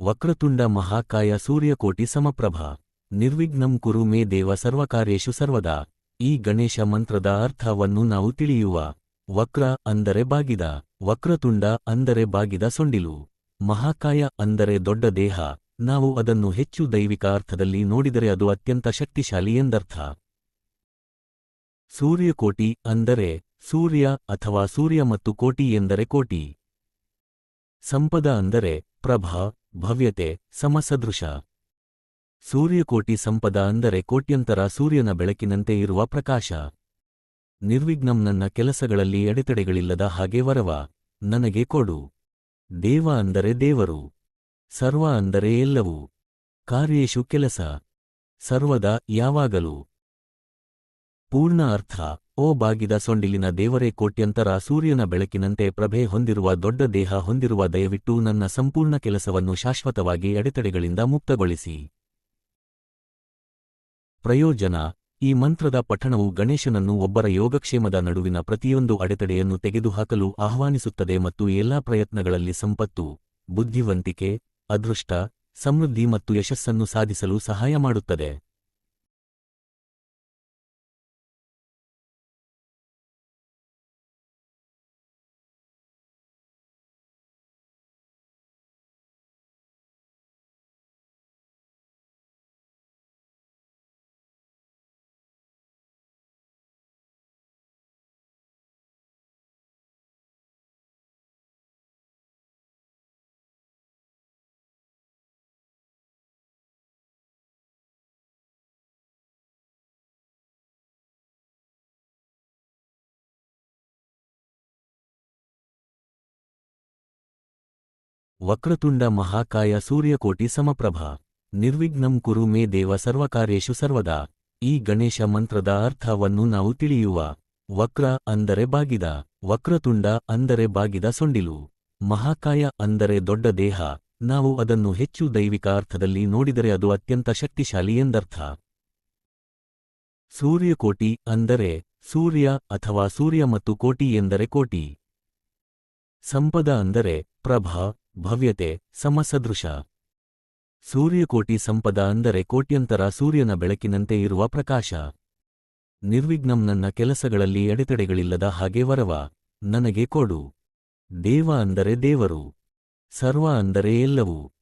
ವಕ್ರತುಂಡ ಮಹಾಕಾಯ ಸೂರ್ಯಕೋಟಿ ಸಮಪ್ರಭ. ನಿರ್ವಿಘ್ನಂ ಕುರು ಮೇ ದೇವ ಸರ್ವಕಾರ್ಯೇಶು ಸರ್ವದಾ. ಈ ಗಣೇಶ ಮಂತ್ರದ ಅರ್ಥವನ್ನು ನಾವು ತಿಳಿಯುವ. ವಕ್ರ ಅಂದರೆ ಬಾಗಿದ. ವಕ್ರತುಂಡ ಅಂದರೆ ಬಾಗಿದ ಸೊಂಡಿಲು. ಮಹಾಕಾಯ ಅಂದರೆ ದೊಡ್ಡ ದೇಹ. ನಾವು ಅದನ್ನು ಹೆಚ್ಚು ದೈವಿಕ ಅರ್ಥದಲ್ಲಿ ನೋಡಿದರೆ ಅದು ಅತ್ಯಂತ ಶಕ್ತಿಶಾಲಿ ಎಂದರ್ಥ. ಸೂರ್ಯಕೋಟಿ ಅಂದರೆ ಸೂರ್ಯ ಅಥವಾ ಸೂರ್ಯ ಮತ್ತು ಕೋಟಿ ಎಂದರೆ ಕೋಟಿ. ಸಂಪದ ಅಂದರೆ ಪ್ರಭ ಭವ್ಯತೆ, ಸಮಸದೃಶ. ಸೂರ್ಯಕೋಟಿ ಸಂಪದ ಅಂದರೆ ಕೋಟ್ಯಂತರ ಸೂರ್ಯನ ಬೆಳಕಿನಂತೆ ಇರುವ ಪ್ರಕಾಶ. ನಿರ್ವಿಘ್ನಂ ನನ್ನ ಕೆಲಸಗಳಲ್ಲಿ ಎಡೆತಡೆಗಳಿಲ್ಲದ ಹಾಗೆ ವರವ, ನನಗೆ ಕೊಡು. ದೇವ ಅಂದರೆ ದೇವರು. ಸರ್ವ ಅಂದರೆ ಎಲ್ಲವೂ. ಕಾರ್ಯೇಶು ಕೆಲಸ. ಸರ್ವದ ಯಾವಾಗಲೂ. ಪೂರ್ಣ ಅರ್ಥ. ಓ ಬಾಗಿದ ಸೊಂಡಿಲಿನ ದೇವರೇ, ಕೋಟ್ಯಂತರ ಸೂರ್ಯನ ಬೆಳಕಿನಂತೆ ಪ್ರಭೆ ಹೊಂದಿರುವ ದೊಡ್ಡ ದೇಹ ಹೊಂದಿರುವ ದಯವಿಟ್ಟು ನನ್ನ ಸಂಪೂರ್ಣ ಕೆಲಸವನ್ನು ಶಾಶ್ವತವಾಗಿ ಅಡೆತಡೆಗಳಿಂದ ಮುಕ್ತಗೊಳಿಸಿ. ಪ್ರಯೋಜನ. ಈ ಮಂತ್ರದ ಪಠಣವು ಗಣೇಶನನ್ನು ಒಬ್ಬರ ಯೋಗಕ್ಷೇಮದ ನಡುವಿನ ಪ್ರತಿಯೊಂದು ಅಡೆತಡೆಯನ್ನು ತೆಗೆದುಹಾಕಲು ಆಹ್ವಾನಿಸುತ್ತದೆ ಮತ್ತು ಎಲ್ಲಾ ಪ್ರಯತ್ನಗಳಲ್ಲಿ ಸಂಪತ್ತು, ಬುದ್ಧಿವಂತಿಕೆ, ಅದೃಷ್ಟ, ಸಮೃದ್ಧಿ ಮತ್ತು ಯಶಸ್ಸನ್ನು ಸಾಧಿಸಲು ಸಹಾಯ ಮಾಡುತ್ತದೆ. ವಕ್ರತುಂಡ ಮಹಾಕಾಯ ಸೂರ್ಯಕೋಟಿ ಸಮಪ್ರಭ. ನಿರ್ವಿಘ್ನಂ ಕುರು ಮೇ ದೇವ ಸರ್ವಕಾರ್ಯೇಶು ಸರ್ವದಾ. ಈ ಗಣೇಶ ಮಂತ್ರದ ಅರ್ಥವನ್ನು ನಾವು ತಿಳಿಯುವ. ವಕ್ರ ಅಂದರೆ ಬಾಗಿದ. ವಕ್ರತುಂಡ ಅಂದರೆ ಬಾಗಿದ ಸೊಂಡಿಲು. ಮಹಾಕಾಯ ಅಂದರೆ ದೊಡ್ಡ ದೇಹ. ನಾವು ಅದನ್ನು ಹೆಚ್ಚು ದೈವಿಕ ಅರ್ಥದಲ್ಲಿ ನೋಡಿದರೆ ಅದು ಅತ್ಯಂತ ಶಕ್ತಿಶಾಲಿ ಎಂದರ್ಥ. ಸೂರ್ಯಕೋಟಿ ಅಂದರೆ ಸೂರ್ಯ ಅಥವಾ ಸೂರ್ಯ ಮತ್ತು ಕೋಟಿ ಎಂದರೆ ಕೋಟಿ. ಸಂಪದ ಅಂದರೆ ಪ್ರಭ ಭವ್ಯತೆ, ಸಮಸದೃಶ. ಸೂರ್ಯಕೋಟಿ ಸಂಪದ ಅಂದರೆ ಕೋಟ್ಯಂತರ ಸೂರ್ಯನ ಬೆಳಕಿನಂತೆ ಇರುವ ಪ್ರಕಾಶ. ನಿರ್ವಿಘ್ನಂ ನನ್ನ ಕೆಲಸಗಳಲ್ಲಿ ಎಡೆತಡೆಗಳಿಲ್ಲದ ಹಾಗೆ ವರವ, ನನಗೆ ಕೊಡು. ದೇವ ಅಂದರೆ ದೇವರು, ಸರ್ವ ಅಂದರೆ ಎಲ್ಲವೂ.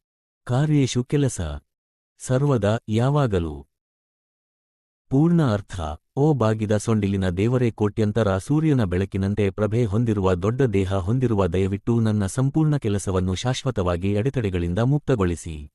ಕಾರ್ಯೇಶು ಕೆಲಸ, ಸರ್ವದ ಯಾವಾಗಲೂ. ಪೂರ್ಣ ಅರ್ಥ. ಓ ಬಾಗಿದ ಸೊಂಡಿಲಿನ ದೇವರೇ, ಕೋಟ್ಯಂತರ ಸೂರ್ಯನ ಬೆಳಕಿನಂತೆ ಪ್ರಭೆ ಹೊಂದಿರುವ ದೊಡ್ಡ ದೇಹ ಹೊಂದಿರುವ ದಯವಿಟ್ಟು ನನ್ನ ಸಂಪೂರ್ಣ ಕೆಲಸವನ್ನು ಶಾಶ್ವತವಾಗಿ ಅಡೆತಡೆಗಳಿಂದ ಮುಕ್ತಗೊಳಿಸಿ.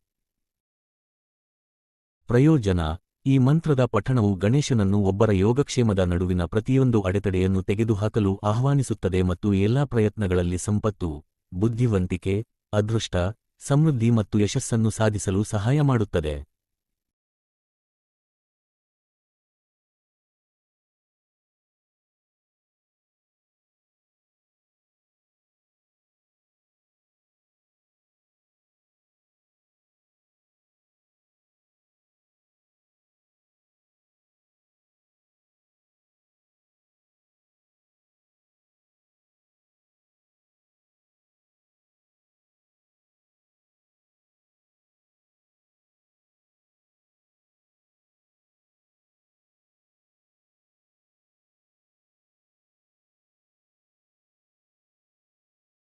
ಪ್ರಯೋಜನ. ಈ ಮಂತ್ರದ ಪಠಣವು ಗಣೇಶನನ್ನು ಒಬ್ಬರ ಯೋಗಕ್ಷೇಮದ ನಡುವಿನ ಪ್ರತಿಯೊಂದು ಅಡೆತಡೆಯನ್ನು ತೆಗೆದುಹಾಕಲು ಆಹ್ವಾನಿಸುತ್ತದೆ ಮತ್ತು ಎಲ್ಲಾ ಪ್ರಯತ್ನಗಳಲ್ಲಿ ಸಂಪತ್ತು, ಬುದ್ಧಿವಂತಿಕೆ, ಅದೃಷ್ಟ, ಸಮೃದ್ಧಿ ಮತ್ತು ಯಶಸ್ಸನ್ನು ಸಾಧಿಸಲು ಸಹಾಯ ಮಾಡುತ್ತದೆ.